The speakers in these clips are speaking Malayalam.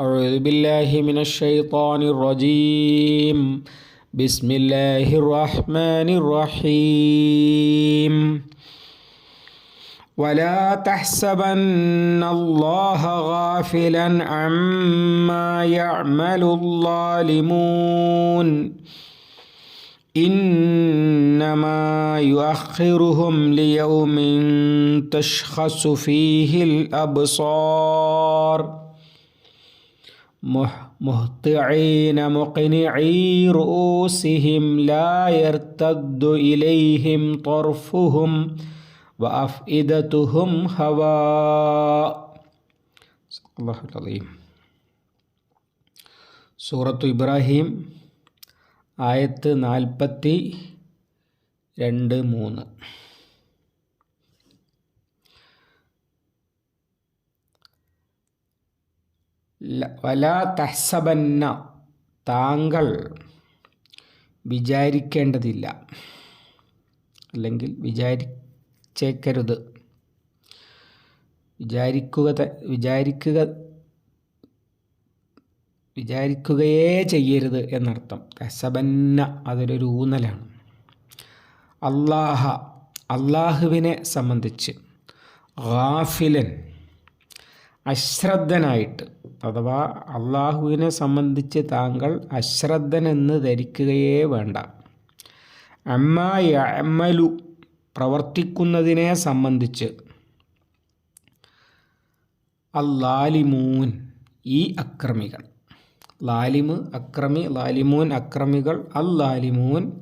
أعوذ بالله من الشيطان الرجيم. بسم الله الرحمن الرحيم. ولا تحسبن الله غافلا عما يعمل الظالمون. إنما يؤخرهم ليوم تشخص فيه الأبصار. مه- مهطعين مقنعي رؤوسهم لا يرتد إليهم طرفهم وأفئدتهم هواء صدق الله العظيم സൂറത്തു ഇബ്രാഹിം ആയത്ത് നാൽപ്പത്തി രണ്ട് മൂന്ന് വലാ തഹ്സബന്ന താങ്കൾ വിചാരിക്കേണ്ടതില്ല. അല്ലെങ്കിൽ വിചാരിച്ചേക്കരുത്. വിചാരിക്കുക വിചാരിക്കുക വിചാരിക്കുകയേ ചെയ്യരുത് എന്നർത്ഥം. തഹ്സബന്ന അതൊരു ഊന്നലാണ്. അള്ളാഹ അള്ളാഹുവിനെ സംബന്ധിച്ച് ഗാഫിലൻ അശ്രദ്ധനായിട്ട് അഥവാ അള്ളാഹുവിനെ സംബന്ധിച്ച് താങ്കൾ അശ്രദ്ധനെന്ന് ധരിക്കുകയേ വേണ്ട. അമ്മ യമലു പ്രവർത്തിക്കുന്നതിനെ സംബന്ധിച്ച്. അല്ലാലിമൂൻ ഈ അക്രമികൾ. ലാലിമ് അക്രമി ലാലിമൂൻ അക്രമികൾ അല്ലാലിമൂൻ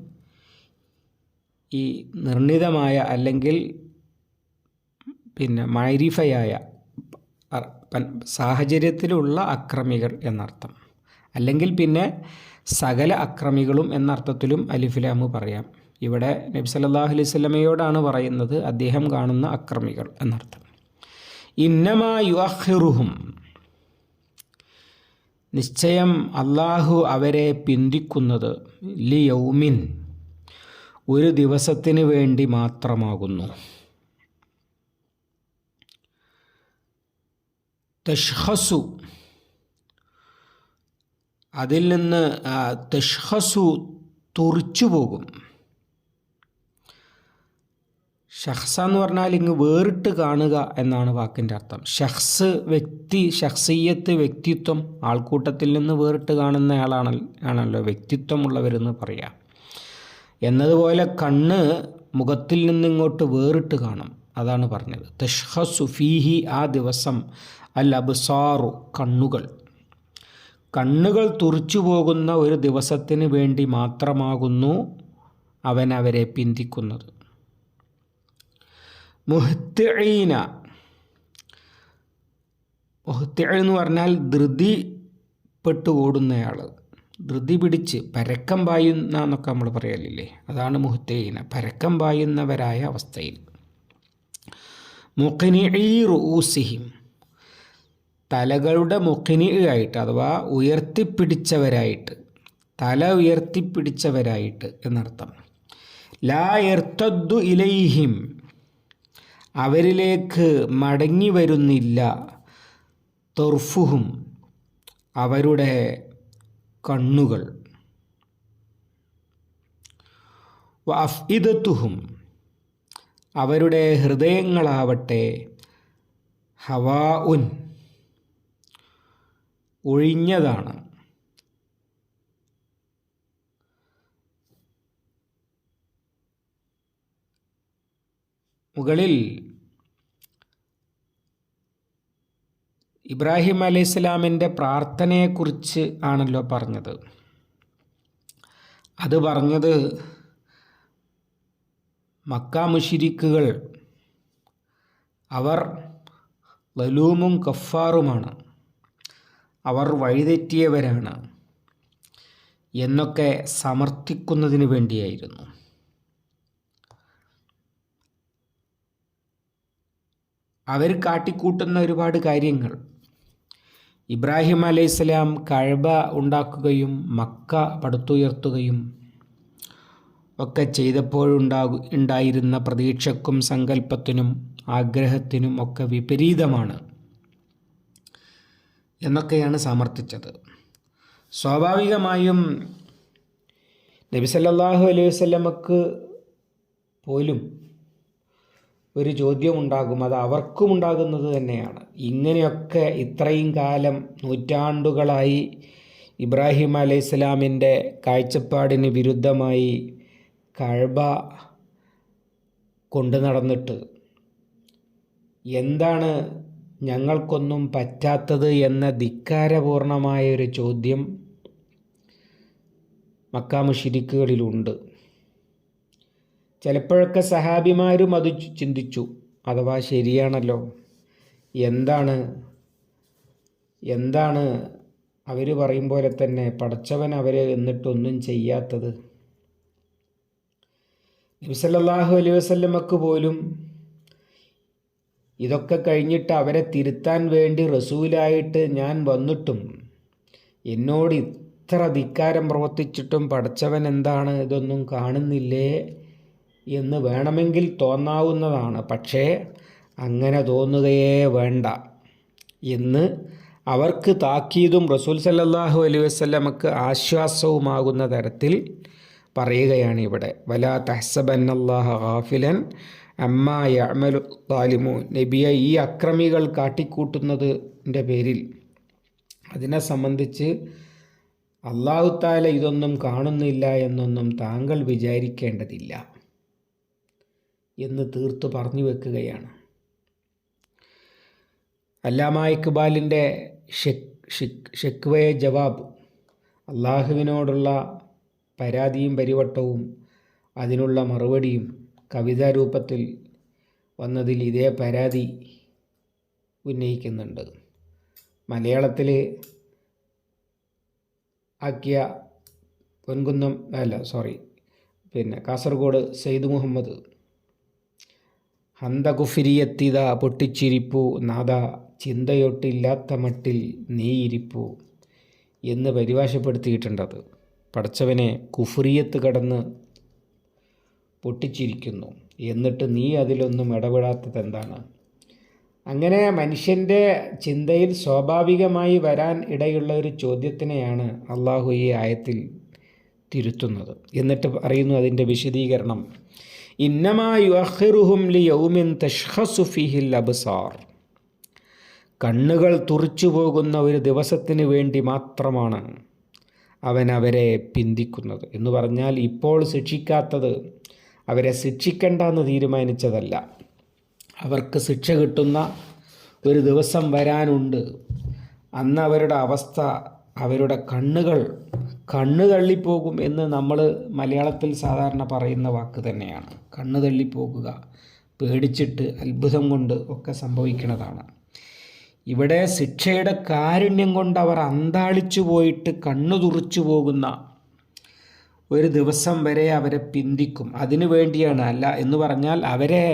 ഈ നിർണിതമായ അല്ലെങ്കിൽ പിന്നെ മൈരിഫയായ സാഹചര്യത്തിലുള്ള അക്രമികൾ എന്നർത്ഥം. അല്ലെങ്കിൽ പിന്നെ സകല അക്രമികളും എന്നർത്ഥത്തിലും അലിഫിലാമ് പറയാം. ഇവിടെ നബി സല്ലല്ലാഹു അലൈഹി പറയുന്നത് അദ്ദേഹം കാണുന്ന അക്രമികൾ എന്നർത്ഥം. ഇന്നമാ യുഅഖിറുഹും. നിശ്ചയം അള്ളാഹു അവരെ പിന്തിക്കുന്നത് ലിയൗമിൻ. ഒരു ദിവസത്തിന് വേണ്ടി മാത്രമാകുന്നു. തഷ്ഹസു അതിൽ നിന്ന് തഷ്ഹസു തുറിച്ചു പോകും. ഷഹ്സ എന്ന് പറഞ്ഞാൽ ഇങ്ങ് വേറിട്ട് കാണുക എന്നാണ് വാക്കിന്റെ അർത്ഥം. ഷഹ്സ് വ്യക്തി ഷഹ്സിയത്ത് വ്യക്തിത്വം ആൾക്കൂട്ടത്തിൽ നിന്ന് വേറിട്ട് കാണുന്ന ആളാണ് ആണല്ലോ വ്യക്തിത്വമുള്ളവരെന്ന് പറയാം. എന്നതുപോലെ കണ്ണ് മുഖത്തിൽ നിന്ന് ഇങ്ങോട്ട് വേറിട്ട് കാണും. അതാണ് പറഞ്ഞത്. തഷ്ഹസു ഫീഹി ആ ദിവസം അൽ അബ്സാറു കണ്ണുകൾ. കണ്ണുകൾ തുറിച്ചു പോകുന്ന ഒരു ദിവസത്തിന് വേണ്ടി മാത്രമാകുന്നു അവൻ അവരെ പിന്തിക്കുന്നത്. മുഹ്തീന മുഹ്തി എന്ന് പറഞ്ഞാൽ ധൃതിപ്പെട്ടു ഓടുന്നയാൾ ധൃതി പിടിച്ച് പരക്കം പായുന്ന എന്നൊക്കെ നമ്മൾ പറയലില്ലേ? അതാണ് മുഹ്തീന പരക്കം പായുന്നവരായ അവസ്ഥയിൽ. മുഖിനി റുസിഹിം തലകളുടെ മുഖിനി ആയിട്ട് അഥവാ ഉയർത്തിപ്പിടിച്ചവരായിട്ട് തല ഉയർത്തിപ്പിടിച്ചവരായിട്ട് എന്നർത്ഥം. ലാ എർത്തദ്ദു ഇലൈഹിം. അവരിലേക്ക് മടങ്ങി വരുന്നില്ല. തൊർഫുഹും. അവരുടെ കണ്ണുകൾ. അഫ്ഇദത്തുഹും. അവരുടെ ഹൃദയങ്ങളാവട്ടെ. ഹവാ ഉൻ ഒഴിഞ്ഞതാണ്. മുകളിൽ ഇബ്രാഹിം അലൈഹി ഇസ്ലാമിന്റെ പ്രാർത്ഥനയെക്കുറിച്ച് ആണല്ലോ പറഞ്ഞത്. അത് പറഞ്ഞത് മക്ക മുഷിരിക്കുകൾ. അവർ ലലൂമും കഫാറുമാണ്. അവർ വഴിതെറ്റിയവരാണ് എന്നൊക്കെ സമർത്ഥിക്കുന്നതിന് വേണ്ടിയായിരുന്നു. അവർ കാട്ടിക്കൂട്ടുന്ന ഒരുപാട് കാര്യങ്ങൾ. ഇബ്രാഹിം അലൈഹിസ്സലാം കഴബ ഉണ്ടാക്കുകയും മക്ക പടുത്തുയർത്തുകയും ഒക്കെ ചെയ്തപ്പോഴുണ്ടാകു ഉണ്ടായിരുന്ന പ്രതീക്ഷക്കും സങ്കല്പത്തിനും ആഗ്രഹത്തിനും ഒക്കെ വിപരീതമാണ്. എന്നൊക്കെയാണ് സമർത്ഥിച്ചത്. സ്വാഭാവികമായും നബിസല്ലാഹു അലൈഹി വസല്ലമക്ക് പോലും ഒരു ചോദ്യമുണ്ടാകും അത് അവർക്കും ഉണ്ടാകുന്നത് തന്നെയാണ്. ഇങ്ങനെയൊക്കെ ഇത്രയും കാലം നൂറ്റാണ്ടുകളായി ഇബ്രാഹിം അലൈഹി സ്വലാമിന്റെ കാഴ്ചപ്പാടിന് വിരുദ്ധമായി കഴബ കൊണ്ടു നടന്നിട്ട് എന്താണ് ഞങ്ങൾക്കൊന്നും പറ്റാത്തത് എന്ന ധിക്കാരപൂർണമായ ഒരു ചോദ്യം മക്കാമുഷിരിക്കുകളിലുണ്ട് ചിലപ്പോഴൊക്കെ സഹാബിമാരും അത് ചിന്തിച്ചു. അഥവാ ശരിയാണല്ലോ. എന്താണ് എന്താണ് അവർ പറയും പോലെ തന്നെ പഠിച്ചവൻ അവരെ എന്നിട്ടൊന്നും ചെയ്യാത്തത്? നബിസല്ലാഹു അലൈ വസല്ലമക്ക് പോലും ഇതൊക്കെ കഴിഞ്ഞിട്ട് അവരെ തിരുത്താൻ വേണ്ടി റസൂലായിട്ട് ഞാൻ വന്നിട്ടും എന്നോട് ഇത്ര ധിക്കാരം പ്രവർത്തിച്ചിട്ടും പഠിച്ചവൻ എന്താണ് ഇതൊന്നും കാണുന്നില്ലേ എന്ന് വേണമെങ്കിൽ തോന്നാവുന്നതാണ്. പക്ഷേ അങ്ങനെ തോന്നുകയേ വേണ്ട. എന്ന് അവർക്ക് താക്കീതും റസൂൽ സല്ലാഹു അലൈഹി വസല്ലമക്ക് ആശ്വാസവുമാകുന്ന തരത്തിൽ പറയുകയാണ് ഇവിടെ വലാ തഹസബന്നല്ലാഹ ഗാഫിലൻ അമ്മ യമലു താലിമു നബിയ ഈ അക്രമികൾ കാട്ടിക്കൂട്ടുന്നതിന്റെ പേരിൽ. അതിനെ സംബന്ധിച്ച് അള്ളാഹുത്താല ഇതൊന്നും കാണുന്നില്ല എന്നൊന്നും താങ്കൾ വിചാരിക്കേണ്ടതില്ല എന്ന് തീർത്തു പറഞ്ഞു വെക്കുകയാണ്. അല്ലാമ ഇക്ബാലിന്റെ ഷെക് ഷിക് ഷെക്വേ ജവാബ് അള്ളാഹുവിനോടുള്ള പരാതിയും പരിവട്ടവും അതിനുള്ള മറുപടിയും കവിതാരൂപത്തിൽ വന്നതിൽ ഇതേ പരാതി ഉന്നയിക്കുന്നുണ്ട്. മലയാളത്തിൽ ആക്കിയ പൊൻകുന്നം അല്ല സോറി പിന്നെ കാസർഗോഡ് സെയ്ദ് മുഹമ്മദ്. ഹന്തകുഫിരിയെത്തിത പൊട്ടിച്ചിരിപ്പു നാദ ചിന്തയൊട്ടില്ലാത്ത മട്ടിൽ നീയിരിപ്പു എന്ന് പരിഭാഷപ്പെടുത്തിയിട്ടുണ്ടത് പടച്ചവനെ കുഫുറിയത്ത് കടന്ന് പൊട്ടിച്ചിരിക്കുന്നു. എന്നിട്ട് നീ അതിലൊന്നും ഇടപെടാത്തത് എന്താണ്? അങ്ങനെ മനുഷ്യന്റെ ചിന്തയിൽ സ്വാഭാവികമായി വരാൻ ഇടയുള്ള ഒരു ചോദ്യത്തിനെയാണ് അള്ളാഹു ഈ ആയത്തിൽ തിരുത്തുന്നത്. എന്നിട്ട് പറയുന്നു അതിന്റെ വിശദീകരണം. ഇന്നമായുഹുഹും ലി യൗമിൻ തഷ്ഹസുഫിഹിൽ അബ്സാർ. കണ്ണുകൾ തുറിച്ചു പോകുന്ന ഒരു ദിവസത്തിന് വേണ്ടി മാത്രമാണ് അവൻ അവരെ പിന്തിക്കുന്നത്. എന്ന് പറഞ്ഞാൽ ഇപ്പോൾ ശിക്ഷിക്കാത്തത് അവരെ ശിക്ഷിക്കണ്ട എന്ന് തീരുമാനിച്ചതല്ല. അവർക്ക് ശിക്ഷ കിട്ടുന്ന ഒരു ദിവസം വരാനുണ്ട്. അന്ന് അവരുടെ അവസ്ഥ അവരുടെ കണ്ണുകൾ കണ്ണ് തള്ളിപ്പോകും എന്ന് നമ്മൾ മലയാളത്തിൽ സാധാരണ പറയുന്ന വാക്ക് തന്നെയാണ്. കണ്ണ് തള്ളിപ്പോകുക പേടിച്ചിട്ട് അത്ഭുതം കൊണ്ട് ഒക്കെ സംഭവിക്കുന്നതാണ്. ഇവിടെ ശിക്ഷയുടെ കാരുണ്യം കൊണ്ട് അവർ അന്താളിച്ചു പോയിട്ട് കണ്ണു തുറച്ചു പോകുന്ന ഒരു ദിവസം വരെ അവരെ പിന്തിക്കും. അതിനു വേണ്ടിയാണ് അല്ല എന്ന് പറഞ്ഞാൽ അവരെ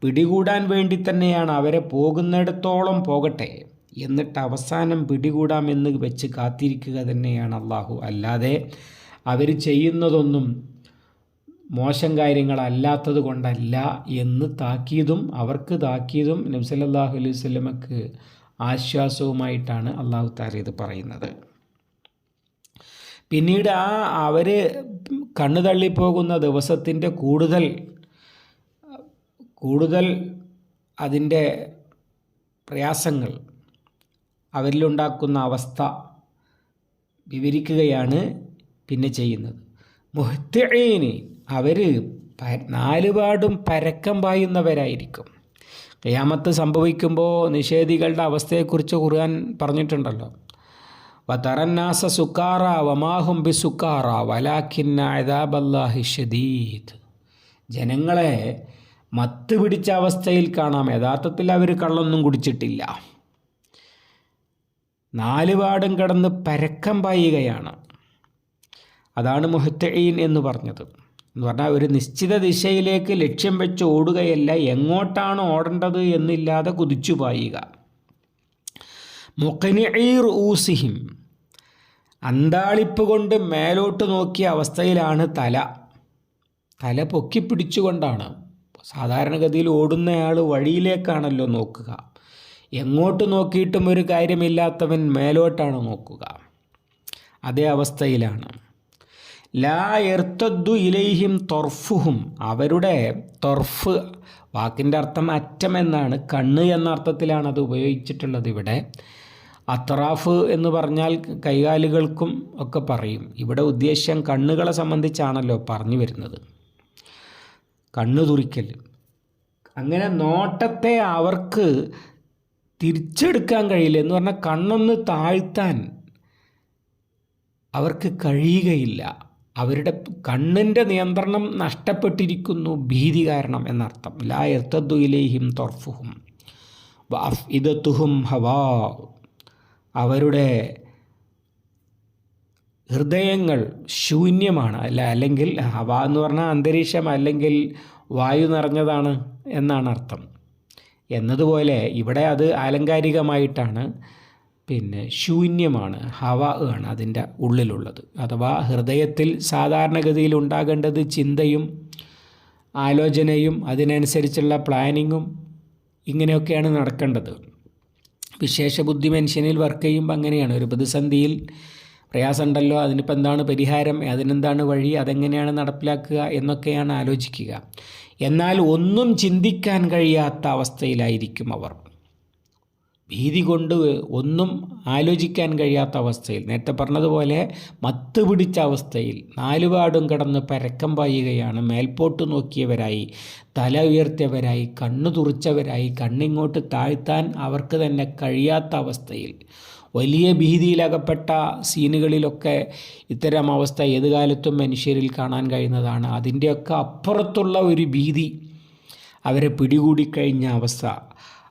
പിടികൂടാൻ വേണ്ടി തന്നെയാണ് അവരെ പോകുന്നിടത്തോളം പോകട്ടെ എന്നിട്ട് അവസാനം പിടികൂടാമെന്ന് വെച്ച് കാത്തിരിക്കുക തന്നെയാണ് അള്ളാഹു അല്ലാതെ അവർ ചെയ്യുന്നതൊന്നും മോശം കാര്യങ്ങളല്ലാത്തത് കൊണ്ടല്ല എന്ന് താക്കീതും അവർക്ക് താക്കീതും നബ്സല്ലാഹു അലൈഹി സ്വലമക്ക് ആശ്വാസവുമായിട്ടാണ് അള്ളാഹു താല ഇത് പറയുന്നത്. പിന്നീട് ആ അവർ കണ്ണു തള്ളിപ്പോകുന്ന ദിവസത്തിന്റെ കൂടുതൽ കൂടുതൽ അതിന്റെ പ്രയാസങ്ങൾ അവരിലുണ്ടാക്കുന്ന അവസ്ഥ വിവരിക്കുകയാണ് പിന്നെ ചെയ്യുന്നത്. മുഹത്തീന് അവർ നാലുപാടും പരക്കം പായുന്നവരായിരിക്കും. ഖിയാമത്ത് സംഭവിക്കുമ്പോൾ നിഷേധികളുടെ അവസ്ഥയെക്കുറിച്ച് ഖുർആൻ പറഞ്ഞിട്ടുണ്ടല്ലോ. വതറന്നാസ സുക്കാറ വമാഹും ബി സുക്കാറ വലാഖിന്ന അദാബല്ലാഹി ഷദീദ്. ജനങ്ങളെ മത്ത് പിടിച്ച അവസ്ഥയിൽ കാണാം. യഥാർത്ഥത്തിൽ അവർ കള്ളൊന്നും കുടിച്ചിട്ടില്ല. നാലുപാടും കടന്ന് പരക്കം പായുകയാണ്. അതാണ് മുഹത്തഈൻ എന്ന് പറഞ്ഞത്. എന്ന് പറഞ്ഞാൽ ഒരു നിശ്ചിത ദിശയിലേക്ക് ലക്ഷ്യം വെച്ച് ഓടുകയല്ല എങ്ങോട്ടാണ് ഓടേണ്ടത് എന്നില്ലാതെ കുതിച്ചു പായുക. മുഖനിഴീർ ഊസിഹിം. അന്താളിപ്പ് കൊണ്ട് മേലോട്ട് നോക്കിയ അവസ്ഥയിലാണ് തല. തല പൊക്കി പിടിച്ചുകൊണ്ടാണ്. സാധാരണഗതിയിൽ ഓടുന്നയാൾ വഴിയിലേക്കാണല്ലോ നോക്കുക. എങ്ങോട്ട് നോക്കിയിട്ടും ഒരു കാര്യമില്ലാത്തവൻ മേലോട്ടാണ് നോക്കുക. അതേ അവസ്ഥയിലാണ്. ലാ എർത്തദ്ദു ഇലൈഹിം തൊർഫുഹും. അവരുടെ തൊർഫ് വാക്കിന്റെ അർത്ഥം അറ്റം എന്നാണ്. കണ്ണ് എന്ന അർത്ഥത്തിലാണ് അത് ഉപയോഗിച്ചിട്ടുള്ളത് ഇവിടെ. അത്രാഫ് എന്ന് പറഞ്ഞാൽ കൈകാലുകൾക്കും ഒക്കെ പറയും. ഇവിടെ ഉദ്ദേശ്യം കണ്ണുകളെ സംബന്ധിച്ചാണല്ലോ പറഞ്ഞു വരുന്നത്. കണ്ണു തുറിക്കൽ. അങ്ങനെ നോട്ടത്തെ അവർക്ക് തിരിച്ചെടുക്കാൻ കഴിയില്ല. എന്ന് പറഞ്ഞാൽ കണ്ണൊന്ന് താഴ്ത്താൻ അവർക്ക് കഴിയുകയില്ല. അവരുടെ കണ്ണിന്റെ നിയന്ത്രണം നഷ്ടപ്പെട്ടിരിക്കുന്നു ഭീതി കാരണം എന്നർത്ഥം. ലാ എർത്തദ്ദുയിലേഹിം തൊർഫുഹും ഇതത്തുഹും ഹവാ. അവരുടെ ഹൃദയങ്ങൾ ശൂന്യമാണ്. അല്ല അല്ലെങ്കിൽ ഹവാ എന്ന് പറഞ്ഞാൽ അന്തരീക്ഷം അല്ലെങ്കിൽ വായു നിറഞ്ഞതാണ് എന്നാണ് അർത്ഥം. എന്നതുപോലെ ഇവിടെ അത് ആലങ്കാരികമായിട്ടാണ്. പിന്നെ ശൂന്യമാണ്. ഹവ ആണ് അതിന്റെ ഉള്ളിലുള്ളത്. അഥവാ ഹൃദയത്തിൽ സാധാരണഗതിയിൽ ഉണ്ടാകേണ്ടത് ചിന്തയും ആലോചനയും അതിനനുസരിച്ചുള്ള പ്ലാനിങ്ങും ഇങ്ങനെയൊക്കെയാണ് നടക്കേണ്ടത്. വിശേഷ ബുദ്ധി മനുഷ്യനിൽ വർക്ക് ചെയ്യുമ്പോൾ അങ്ങനെയാണ്. ഒരു പ്രതിസന്ധിയിൽ പ്രയാസമുണ്ടല്ലോ അതിനിപ്പോൾ എന്താണ് പരിഹാരം അതിനെന്താണ് വഴി അതെങ്ങനെയാണ് നടപ്പിലാക്കുക എന്നൊക്കെയാണ് ആലോചിക്കുക. എന്നാൽ ഒന്നും ചിന്തിക്കാൻ കഴിയാത്ത അവസ്ഥയിലായിരിക്കും അവർ. ഭീതി കൊണ്ട് ഒന്നും ആലോചിക്കാൻ കഴിയാത്ത അവസ്ഥയിൽ നേരത്തെ പറഞ്ഞതുപോലെ മത്ത് പിടിച്ച അവസ്ഥയിൽ നാലുപാടും കിടന്ന് പരക്കം പായുകയാണ്. മേൽപോട്ട് നോക്കിയവരായി തല ഉയർത്തിയവരായി കണ്ണു തുറിച്ചവരായി കണ്ണിങ്ങോട്ട് താഴ്ത്താൻ അവർക്ക് തന്നെ കഴിയാത്ത അവസ്ഥയിൽ. വലിയ ഭീതിയിലകപ്പെട്ട സീനുകളിലൊക്കെ ഇത്തരം അവസ്ഥ ഏത് കാലത്തും മനുഷ്യരിൽ കാണാൻ കഴിയുന്നതാണ്. അതിന്റെയൊക്കെ അപ്പുറത്തുള്ള ഒരു ഭീതി അവരെ പിടികൂടിക്കഴിഞ്ഞ അവസ്ഥ.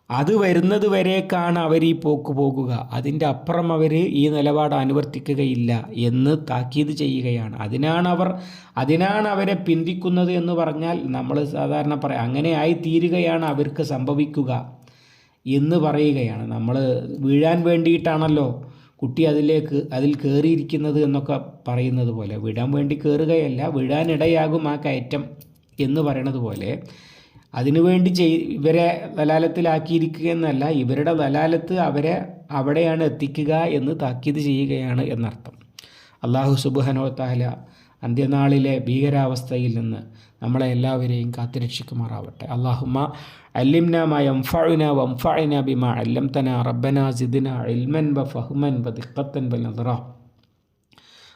അത് വരുന്നത് വരേക്കാണ് അവർ ഈ പോക്ക് പോകുക. അതിന്റെ അപ്പുറം അവർ ഈ നിലപാട് അനുവർത്തിക്കുകയില്ല എന്ന് താക്കീത് ചെയ്യുകയാണ്. അതിനാണ് അവർ അതിനാണ് അവരെ പിന്തിക്കുന്നത് എന്ന് പറഞ്ഞാൽ നമ്മൾ സാധാരണ പറയാം അങ്ങനെ ആയി തീരുകയാണ് അവർക്ക് സംഭവിക്കുക എന്ന് പറയുകയാണ്. നമ്മൾ വീഴാൻ വേണ്ടിയിട്ടാണല്ലോ കുട്ടി അതിലേക്ക് അതിൽ കയറിയിരിക്കുന്നത് എന്നൊക്കെ പറയുന്നത് പോലെ വിടാൻ വേണ്ടി കയറുകയല്ല വിടാനിടയാകും ആ കയറ്റം എന്ന് പറയണത് പോലെ അതിനുവേണ്ടി ചെയ് ഇവരെ വലാലത്തിലാക്കിയിരിക്കുക എന്നല്ല ഇവരുടെ വലാലത്ത് അവരെ അവിടെയാണ് എത്തിക്കുക എന്ന് താക്കീത് ചെയ്യുകയാണ് എന്നർത്ഥം. അള്ളാഹു സുബുഹനോ താല അന്ത്യനാളിലെ ഭീകരാവസ്ഥയിൽ നിന്ന് നമ്മളെ എല്ലാവരെയും കാത്തുരക്ഷിക്കുമാറാവട്ടെ. അള്ളാഹുമ്മ അല്ലിംന മാ യംഫഅന വംഫഅന ബിമാ അല്ലംതന റബ്ബന സിദ്ന ഇൽമൻ വ ഫഹ്മൻ വ ദിഖത്തൻ വ നദറ.